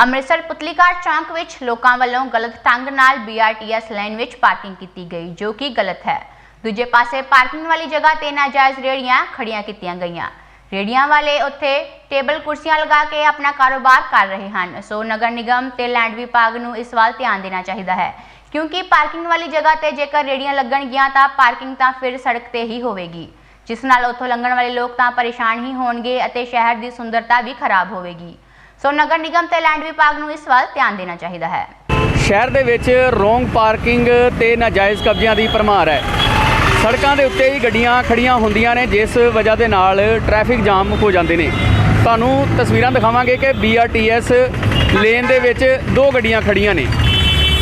ਅੰਮ੍ਰਿਤਸਰ ਪੁਤਲੀਕਾਰ ਚੌਂਕ ਵਿੱਚ ਲੋਕਾਂ ਵੱਲੋਂ ਗਲਤ ਢੰਗ ਨਾਲ BRTS ਲਾਈਨ ਵਿੱਚ ਪਾਰਕਿੰਗ ਕੀਤੀ ਗਈ, ਜੋ ਕਿ ਗਲਤ ਹੈ। ਦੂਜੇ ਪਾਸੇ ਪਾਰਕਿੰਗ ਵਾਲੀ ਜਗ੍ਹਾ ਤੇ ਨਾਜਾਇਜ਼ ਰੇੜੀਆਂ ਖੜੀਆਂ ਕੀਤੀਆਂ ਗਈਆਂ। ਰੇੜੀਆਂ ਵਾਲੇ ਉੱਥੇ ਟੇਬਲ ਕੁਰਸੀਆਂ ਲਗਾ ਕੇ ਆਪਣਾ ਕਾਰੋਬਾਰ ਕਰ ਰਹੇ ਹਨ। ਸੋ ਨਗਰ ਨਿਗਮ ਤੇ ਲੈਂਡ ਵਿਭਾਗ ਨੂੰ ਇਸ ਵੱਲ ਧਿਆਨ ਦੇਣਾ ਚਾਹੀਦਾ ਹੈ, ਕਿਉਂਕਿ ਪਾਰਕਿੰਗ ਵਾਲੀ ਜਗ੍ਹਾ ਤੇ ਜੇਕਰ ਰੇੜੀਆਂ ਲੱਗਣਗੀਆਂ ਤਾਂ ਪਾਰਕਿੰਗ ਤਾਂ ਫਿਰ ਸੜਕ ਤੇ ਹੀ ਹੋਵੇਗੀ। ਜਿਸ ਨਾਲ ਉੱਥੋਂ ਲੰਘਣ ਵਾਲੇ ਲੋਕ ਤਾਂ ਪਰੇਸ਼ਾਨ ਹੀ ਹੋਣਗੇ ਅਤੇ ਸ਼ਹਿਰ ਦੀ ਸੁੰਦਰਤਾ ਵੀ ਖਰਾਬ ਹੋਵੇਗੀ। ਸੋ ਨਗਰ ਨਿਗਮ ਤੇ ਲੈਂਡ ਵਿਭਾਗ ਨੂੰ ਇਸ ਵੱਲ ਧਿਆਨ ਦੇਣਾ ਚਾਹੀਦਾ ਹੈ। ਸ਼ਹਿਰ ਦੇ ਵਿੱਚ ਰੋਂਗ ਪਾਰਕਿੰਗ ਤੇ ਨਾਜਾਇਜ਼ ਕਬਜ਼ਿਆਂ ਦੀ ਭਰਮਾਰ ਹੈ। ਸੜਕਾਂ ਦੇ ਉੱਤੇ ਹੀ ਗੱਡੀਆਂ ਖੜੀਆਂ ਹੁੰਦੀਆਂ ਨੇ, ਜਿਸ ਵਜ੍ਹਾ ਦੇ ਨਾਲ ਟ੍ਰੈਫਿਕ ਜਾਮ ਹੋ ਜਾਂਦੇ ਨੇ। ਤੁਹਾਨੂੰ ਤਸਵੀਰਾਂ ਦਿਖਾਵਾਂਗੇ ਕਿ BRTS ਲੇਨ ਦੇ ਵਿੱਚ ਦੋ ਗੱਡੀਆਂ ਖੜੀਆਂ ਨੇ।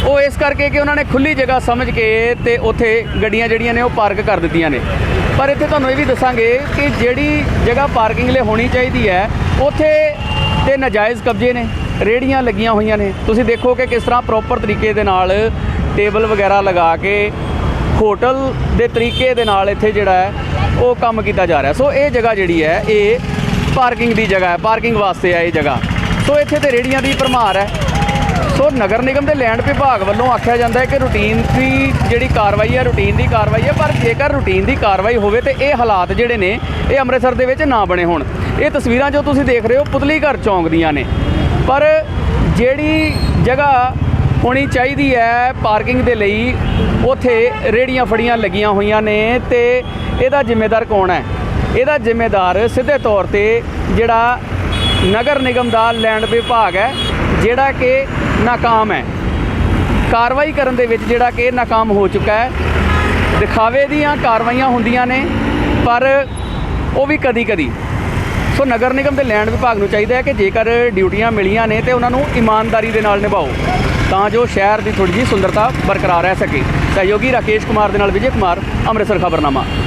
ਉਹ ਇਸ ਕਰਕੇ ਕਿ ਉਹਨਾਂ ਨੇ ਖੁੱਲੀ ਜਗ੍ਹਾ ਸਮਝ ਕੇ ਤੇ ਉੱਥੇ ਗੱਡੀਆਂ ਜਿਹੜੀਆਂ ਨੇ ਉਹ ਪਾਰਕ ਕਰ ਦਿੱਤੀਆਂ ਨੇ। ਪਰ ਇੱਥੇ ਤੁਹਾਨੂੰ ਇਹ ਵੀ ਦੱਸਾਂਗੇ ਕਿ ਜਿਹੜੀ ਜਗ੍ਹਾ ਪਾਰਕਿੰਗ ਲਈ ਹੋਣੀ ਚਾਹੀਦੀ ਹੈ, ਉੱਥੇ ਤੇ ਨਾਜਾਇਜ਼ ਕਬਜ਼ੇ ਨੇ, ਰੇੜੀਆਂ ਲੱਗੀਆਂ ਹੋਈਆਂ ਨੇ। ਤੁਸੀਂ ਦੇਖੋ ਕਿ ਕਿਸ ਤਰ੍ਹਾਂ ਪ੍ਰੋਪਰ ਤਰੀਕੇ ਦੇ ਨਾਲ ਟੇਬਲ ਵਗੈਰਾ ਲਗਾ ਕੇ ਹੋਟਲ ਦੇ ਤਰੀਕੇ ਦੇ ਨਾਲ ਇੱਥੇ ਜਿਹੜਾ ਹੈ, ਉਹ ਕੰਮ ਕੀਤਾ ਜਾ ਰਿਹਾ। ਸੋ ਇਹ ਜਗ੍ਹਾ ਜਿਹੜੀ ਹੈ, ਇਹ ਪਾਰਕਿੰਗ ਦੀ ਜਗ੍ਹਾ ਹੈ ਪਾਰਕਿੰਗ ਵਾਸਤੇ ਹੈ ਇਹ ਜਗ੍ਹਾ। ਸੋ ਇੱਥੇ ਤੇ ਰੇੜੀਆਂ ਦੀ ਭਰਮਾਰ ਹੈ। ਸੋ ਨਗਰ ਨਿਗਮ ਦੇ ਲੈਂਡ ਵਿਭਾਗ ਵੱਲੋਂ ਆਖਿਆ ਜਾਂਦਾ ਹੈ ਕਿ ਰੂਟੀਨ ਦੀ ਜਿਹੜੀ ਕਾਰਵਾਈ ਹੈ ਰੂਟੀਨ ਦੀ ਕਾਰਵਾਈ ਹੈ, ਪਰ ਜੇਕਰ ਰੂਟੀਨ ਦੀ ਕਾਰਵਾਈ ਹੋਵੇ ਤੇ ਇਹ ਹਾਲਾਤ ਜਿਹੜੇ ਨੇ, ਇਹ ਅੰਮ੍ਰਿਤਸਰ ਦੇ ਵਿੱਚ ਨਾ ਬਣੇ ਹੋਣ। ਇਹ ਤਸਵੀਰਾਂ ਜੋ ਤੁਸੀਂ ਦੇਖ ਰਹੇ ਹੋ ਪੁਤਲੀ ਘਰ ਚੌਂਕ ਦੀਆਂ ਨੇ। ਪਰ ਜਿਹੜੀ ਜਗ੍ਹਾ ਹੋਣੀ ਚਾਹੀਦੀ ਹੈ ਪਾਰਕਿੰਗ ਦੇ ਲਈ, ਉੱਥੇ ਰੇੜੀਆਂ ਫੜੀਆਂ ਲੱਗੀਆਂ ਹੋਈਆਂ ਨੇ ਤੇ ਇਹਦਾ ਜ਼ਿੰਮੇਦਾਰ ਕੌਣ ਹੈ? ਇਹਦਾ ਜ਼ਿੰਮੇਦਾਰ ਸਿੱਧੇ ਤੌਰ ਤੇ ਜਿਹੜਾ ਨਗਰ ਨਿਗਮ ਦਾ ਲੈਂਡ ਵਿਭਾਗ ਹੈ, ਜਿਹੜਾ ਕਿ ਨਾਕਾਮ ਹੈ। ਕਾਰਵਾਈ ਕਰਨ ਦੇ ਵਿੱਚ ਜਿਹੜਾ ਕਿ ਨਾਕਾਮ ਹੋ ਚੁੱਕਾ ਹੈ। ਦਿਖਾਵੇ ਦੀਆਂ ਕਾਰਵਾਈਆਂ ਹੁੰਦੀਆਂ ਨੇ, ਪਰ ਉਹ ਵੀ ਕਦੀ ਕਦੀ ਸੋ ਨਗਰ ਨਿਗਮ ਦੇ ਲੈਂਡ ਵਿਭਾਗ ਨੂੰ ਚਾਹੀਦਾ ਹੈ ਕਿ ਜੇਕਰ ਡਿਊਟੀਆਂ ਮਿਲੀਆਂ ਨੇ ਤੇ ਉਹਨਾਂ ਨੂੰ ਇਮਾਨਦਾਰੀ ਦੇ ਨਾਲ ਨਿਭਾਓ, ਤਾਂ ਜੋ ਸ਼ਹਿਰ ਦੀ ਥੋੜੀ ਜਿਹੀ ਸੁੰਦਰਤਾ ਬਰਕਰਾਰ ਰਹਿ ਸਕੇ। ਸਹਿਯੋਗੀ ਰਾਕੇਸ਼ ਕੁਮਾਰ ਦੇ ਨਾਲ ਵਿਜੇ ਕੁਮਾਰ, ਅੰਮ੍ਰਿਤਸਰ ਖਬਰਨਾਮਾ।